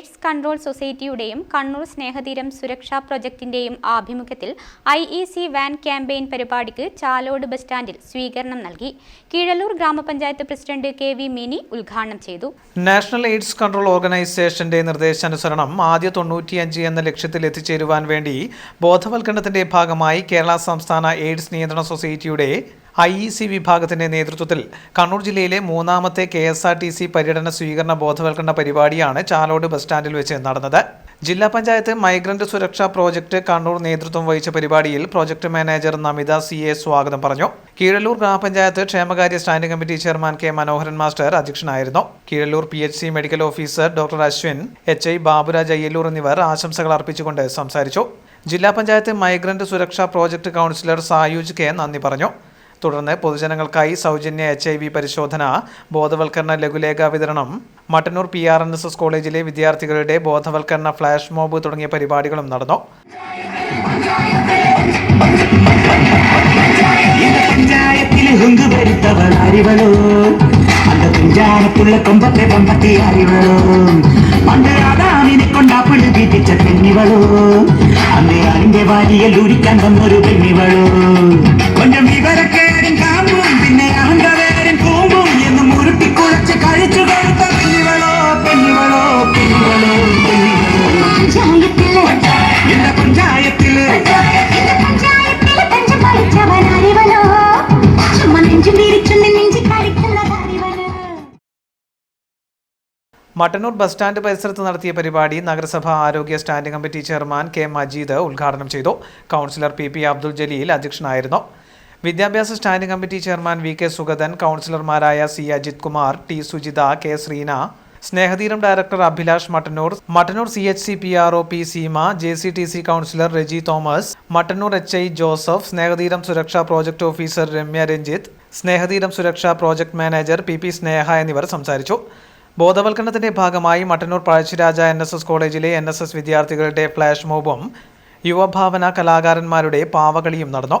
AIDS control സൊസൈറ്റിയുടെയും Kannur Snehatheeram സുരക്ഷാ പ്രൊജക്ടിന്റെയും ആഭിമുഖ്യത്തിൽ I E C van campaign പരിപാടിക്ക് ചാലോട് ബസ് സ്റ്റാൻഡിൽ സ്വീകരണം നൽകി. കീഴല്ലൂർ ഗ്രാമപഞ്ചായത്ത് പ്രസിഡന്റ് കെ വി മിനി ഉദ്ഘാടനം ചെയ്തു. നാഷണൽ എയ്ഡ്സ് കൺട്രോൾ ഓർഗനൈസേഷന്റെ നിർദ്ദേശാനുസരണം ആദ്യ തൊണ്ണൂറ്റിയഞ്ച് എന്ന ലക്ഷ്യത്തിൽ എത്തിച്ചേരുവാൻ വേണ്ടി ബോധവൽക്കരണത്തിന്റെ ഭാഗമായി കേരള സംസ്ഥാന എയ്ഡ്സ് നിയന്ത്രണ സൊസൈറ്റിയുടെ ഐ ഇ സി വിഭാഗത്തിന്റെ നേതൃത്വത്തിൽ കണ്ണൂർ ജില്ലയിലെ മൂന്നാമത്തെ K S R T C പര്യടന സ്വീകരണ ബോധവൽക്കരണ പരിപാടിയാണ് ചാലോട് ബസ് സ്റ്റാൻഡിൽ വെച്ച് നടന്നത്. ജില്ലാ പഞ്ചായത്ത് മൈഗ്രന്റ് സുരക്ഷാ പ്രോജക്ട് കണ്ണൂർ നേതൃത്വം വഹിച്ച പരിപാടിയിൽ project manager Namitha C A സ്വാഗതം പറഞ്ഞു. കീഴല്ലൂർ ഗ്രാമപഞ്ചായത്ത് ക്ഷേമകാര്യ standing committee chairman K Manoharan master അധ്യക്ഷനായിരുന്നു. Keezhallur P H C medical officer doctor Ashwin H I Baburaj Ayyallur എന്നിവർ ആശംസകൾ അർപ്പിച്ചുകൊണ്ട് സംസാരിച്ചു. ജില്ലാ panchayat migrant Suraksha project councillor Sayooj K നന്ദി പറഞ്ഞു. തുടർന്ന് പൊതുജനങ്ങൾക്കായി സൗജന്യ എച്ച് ഐ വി പരിശോധന ബോധവൽക്കരണ ലഘുലേഖ വിതരണം Mattannur P R N S S കോളേജിലെ വിദ്യാർത്ഥികളുടെ ബോധവൽക്കരണ ഫ്ലാഷ് മോബ് തുടങ്ങിയ പരിപാടികളും നടന്നു. പഞ്ചായത്തിലെ കൊമ്പത്തെ അതിന്റെ വാരിയിൽ വന്നൊരു പെണ്ണിവളോ? മട്ടന്നൂർ ബസ് സ്റ്റാൻഡ് പരിസരത്ത് നടത്തിയ പരിപാടി നഗരസഭ ആരോഗ്യ standing committee chairman K Majeed ഉദ്ഘാടനം ചെയ്തു. Councillor P P Abdul Jaleel അധ്യക്ഷനായിരുന്നു. വിദ്യാഭ്യാസ standing committee chairman V K Sugathan കൗൺസിലർമാരായ C Ajith Kumar T Sujitha K Sreena Snehatheeram director Abhilash Mattannur Mattannur C H C P R O P Seema J C T C councillor Reji Thomas Mattannur H I Joseph Snehatheeram സുരക്ഷാ project officer Ramya Ranjith Snehatheeram സുരക്ഷാ project manager P P Sneha എന്നിവർ സംസാരിച്ചു. ബോധവൽക്കരണത്തിന്റെ ഭാഗമായി Mattannur Pazhassiraja N S S കോളേജിലെ N S S വിദ്യാർത്ഥികളുടെ flash മോബും യുവഭാവന കലാകാരന്മാരുടെ പാവകളിയും നടന്നു.